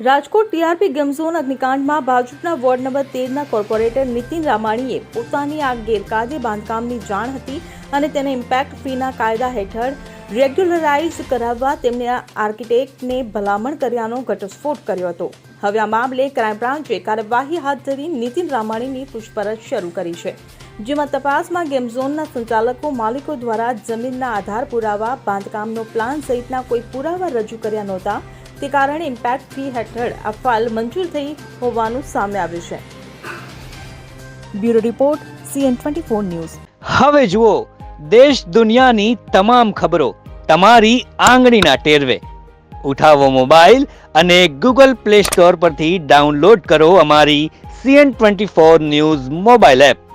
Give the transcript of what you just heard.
Rajkot TRP game zone અગ્નિકાંડમાં ભાજપના ward number તેરના કોર્પોરેટર નીતિન રામાણીએ પોતાની આ ગેરકાયદે બાંધકામની જાણ હતી અને તેને ઇમ્પેક્ટ ફીના કાયદા હેઠળ રેગ્યુલરાઇઝ કરાવવા તેમણે આર્કિટેક્ટને ભલામણ કર્યાનો ઘટસ્ફોટ કર્યો હતો. હવે આ મામલે ક્રાઇમ બ્રાન્ચે કાર્યવાહી હાથ ધરી નીતિન રામાણીની પૂછપરછ શરૂ કરી છે. જેમાં તપાસમાં ગેમઝોનના સંચાલકો, માલિકો દ્વારા જમીનના આધાર પુરાવા, બાંધકામનો પ્લાન સહિતના કોઈ પુરાવા રજૂ કર્યા નહોતા તે કારણે ઇમ્પેક્ટ ફી હેઠળ આ ફાઇલ મંજૂર થઈ હોવાનું સામે આવ્યું છે. Bureau report CN twenty four news. હવે જુઓ, દેશ દુનિયાની તમામ ખબરો તમારી આંગળીના ટેરવે. ઉઠાવો મોબાઈલ અને ગૂગલ પ્લે સ્ટોર પરથી ડાઉનલોડ કરો અમારી CN twenty four news mobile app.